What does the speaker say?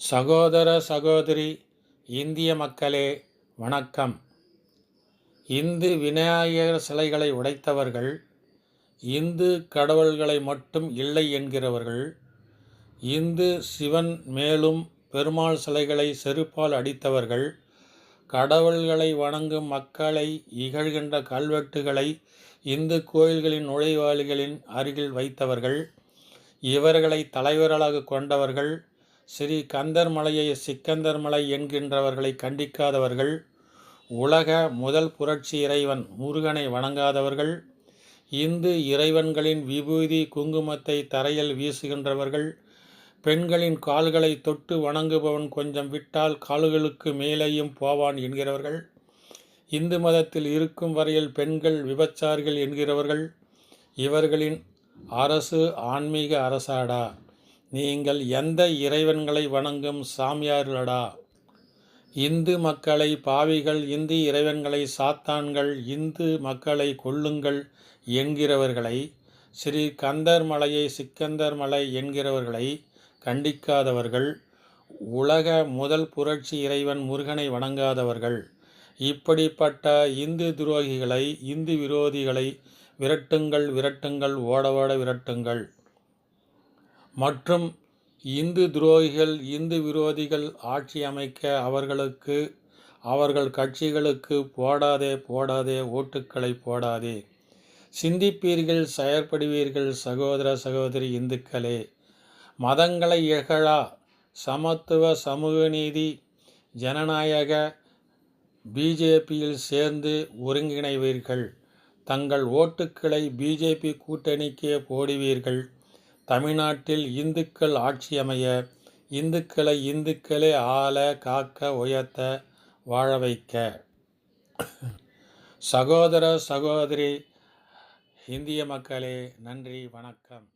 சகோதர சகோதரி இந்திய மக்களே வணக்கம். இந்து விநாயகர் சிலைகளை உடைத்தவர்கள் இந்து கடவுள்களை மட்டும் இல்லை என்கிறவர்கள் இந்து சிவன் மேலும் பெருமாள் சிலைகளை செருப்பால் அடித்தவர்கள் கடவுள்களை வணங்கும் மக்களை இகழ்கின்ற கல்வெட்டுகளை இந்து கோயில்களின் நுழைவாளிகளின் அருகில் வைத்தவர்கள் இவர்களை தலைவர்களாக கொண்டவர்கள் ஸ்ரீ கந்தர் மலையை சிக்கந்தர் மலை என்கின்றவர்களை கண்டிக்காதவர்கள் உலக முதல் புரட்சி இறைவன் முருகனை வணங்காதவர்கள் இந்து இறைவன்களின் விபூதி குங்குமத்தை தரையில் வீசுகின்றவர்கள் பெண்களின் கால்களை தொட்டு வணங்குபவன் கொஞ்சம் விட்டால் கால்களுக்கு மேலேயும் போவான் என்கிறவர்கள் இந்து மதத்தில் இருக்கும் வரையில் பெண்கள் விபச்சார்கள் என்கிறவர்கள் இவர்களின் அரசு ஆன்மீக அரசாடா. நீங்கள் எந்த இறைவன்களை வணங்கும் சாமியார்களடா? இந்து மக்களை பாவிகள் இந்து இறைவன்களை சாத்தான்கள் இந்து மக்களை கொல்லுங்கள் என்கிறவர்களை ஸ்ரீ கந்தர் மலையை சிக்கந்தர் மலை என்கிறவர்களை கண்டிக்காதவர்கள் உலக முதல் புரட்சி இறைவன் முருகனை வணங்காதவர்கள் இப்படிப்பட்ட இந்து துரோகிகளை இந்து விரோதிகளை விரட்டுங்கள் விரட்டுங்கள் ஓட ஓட விரட்டுங்கள். மற்றும் இந்து துரோகிகள் இந்து விரோதிகள் ஆட்சி அமைக்க அவர்களுக்கு அவர்கள் கட்சிகளுக்கு போடாதே போடாதே ஓட்டுக்களை போடாதே. சிந்திப்பீர்கள் செயற்படுவீர்கள் சகோதர சகோதரி இந்துக்களே. மதங்களை இகழா. சமத்துவ சமூக நீதி. ஜனநாயக. பிஜேபியில் சேர்ந்து ஒருங்கிணைவீர்கள். தங்கள் ஓட்டுக்களை பிஜேபி கூட்டணிக்கே போடுவீர்கள். தமிழ்நாட்டில் இந்துக்கள் ஆட்சி அமைய இந்துக்களை இந்துக்களே ஆள காக்க உயர்த்த வாழ வைக்க. சகோதர சகோதரி இந்திய மக்களே நன்றி வணக்கம்.